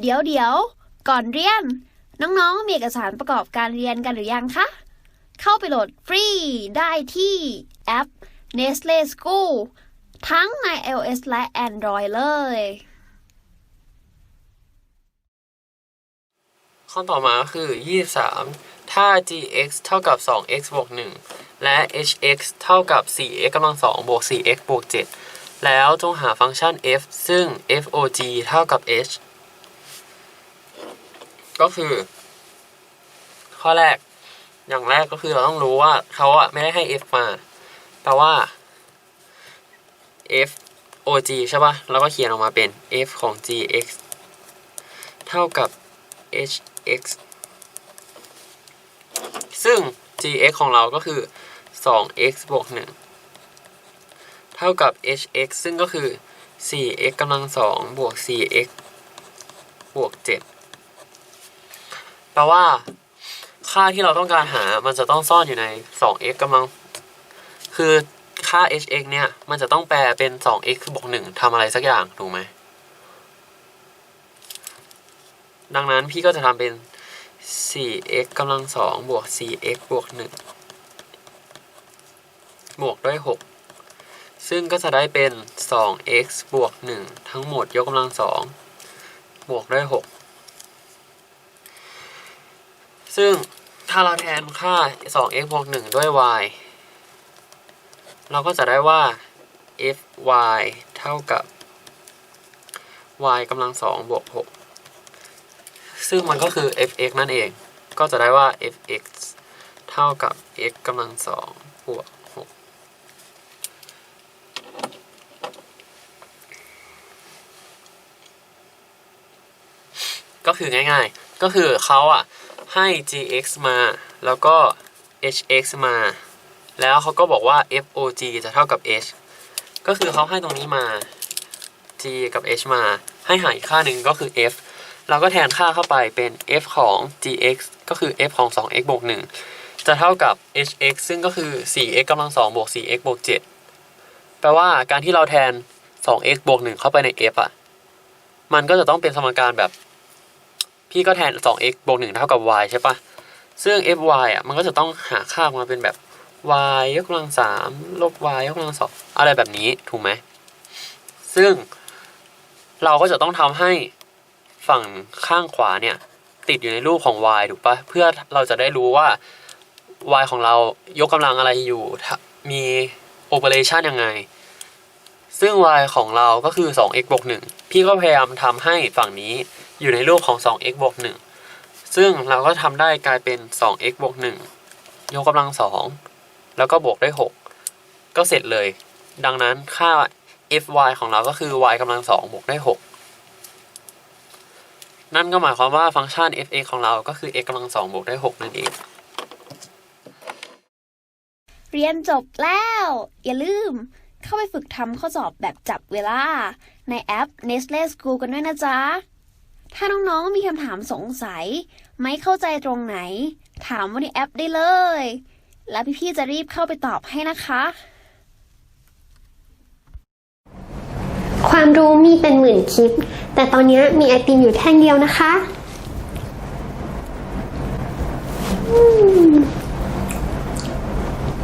เดี๋ยวเดี๋ยว ก่อนเรียน น้องๆ มีเอกสารประกอบการเรียนกันหรือยังคะ เข้าไปโหลดฟรีได้ที่แอป Nestle School ทั้งใน iOS และ Android เลยข้อต่อมาก็คือ 23 ถ้า gx เท่ากับ 2x บวก 1 และ hx เท่ากับ 4x กำลัง 2 บวก 4x บวก 7 แล้วจงหาฟังก์ชัน f ซึ่ง fog เท่ากับ h ก็คือ ข้อแรก อย่างแรกก็คือเราต้องรู้ว่าเขาอะไม่ได้ให้ f มา แต่ว่า f og ใช่ปะแล้วก็เขียนออกมาเป็น f ของ gx เท่ากับ hx ซึ่ง gx ของเราก็คือ 2x บวก 1 เท่ากับ hx ซึ่งก็คือ 4x กำลัง 2 บวก 4x บวก 7 แปลว่า ค่าที่เราต้องการหา มันจะต้องซ่อนอยู่ใน 2x กำลัง คือค่า hx เนี่ย มันจะต้องแปลเป็น 2x บวก1ทำอะไรสักอย่างถูกไหม ดังนั้นพี่ก็จะทำเป็น 4x กำลัง2บวก 4x บวก1บวกด้วย 6 ซึ่งก็จะได้เป็น 2x บวก 1 ทั้งหมดยกกำลัง2บวกด้วย 6 ซึ่งถ้าเราแทนค่า 2x บวก 1 ด้วย y เราก็จะได้ว่า fy เท่ากับ y กำลัง2บวก 6 ซึ่งมันก็คือ fx นั่นเอง ก็จะได้ว่า fx เท่ากับ x กำลัง2บวก 6 ก็คือง่ายๆ ก็คือเขาอะ ให้ gx มา แล้วก็ hx มา แล้วเขาก็บอกว่า fog จะเท่ากับ h ก็คือเขาให้ตรงนี้มา g กับ h มา ให้หาอีกค่าหนึ่งก็คือ f เราก็แทนค่าเข้าไปเป็น f ของ gx ก็คือ f ของ 2x บวก 1 จะเท่ากับ hx ซึ่งก็คือ 4x กำลัง2บวก 4x บวก 7 แปลว่าการที่เราแทน 2x บวก 1 เข้าไปใน f อะ มันก็จะต้องเป็นสมการแบบ พี่ก็แทน 2x บวก1เท่ากับ y ใช่ปะซึ่ง fy อะมันก็จะต้องหาค่าออกมาเป็นแบบ y ยกกำลัง3ลบ y ยกกำลัง2อะไรแบบนี้ถูกไหมซึ่งเราก็จะต้องทำให้ฝั่งข้างขวาเนี่ย ติดอยู่ในรูปของ y ถูกปะเพื่อเราจะได้รู้ว่า y ของเรายกกำลังอะไรอยู่มีโอเปอเรชันยังไง ซึ่ง y ของเราก็คือ 2x บวก1พี่ก็พยายามทำให้ฝั่งนี้ อยู่ในรูปของ 2x บวก1ซึ่งเราก็ทำได้กลายเป็น 2x บวก1ยกกำลัง 2 แล้วก็บวกด้วย 6 ก็เสร็จเลย ดังนั้นค่า fy ของเราก็คือ y กำลัง 2 บวกด้วย 6 นั่นก็หมายความว่าฟังก์ชัน f(x) ของเราก็คือ x กำลัง 2 บวกด้วย 6 นั่นเอง เรียนจบแล้ว อย่าลืมเข้าไปฝึกทำข้อสอบแบบจับเวลา ในแอป Nestle School กันด้วยนะจ๊ะ ถ้าน้องๆมีคำถามสงสัย ไม่เข้าใจตรงไหน ถามวันในแอปได้เลย แล้วพี่ๆจะรีบเข้าไปตอบให้นะคะ ความรู้มีเป็นหมื่นคลิป แต่ตอนนี้มีไอติมอยู่แท่งเดียวนะคะ อืม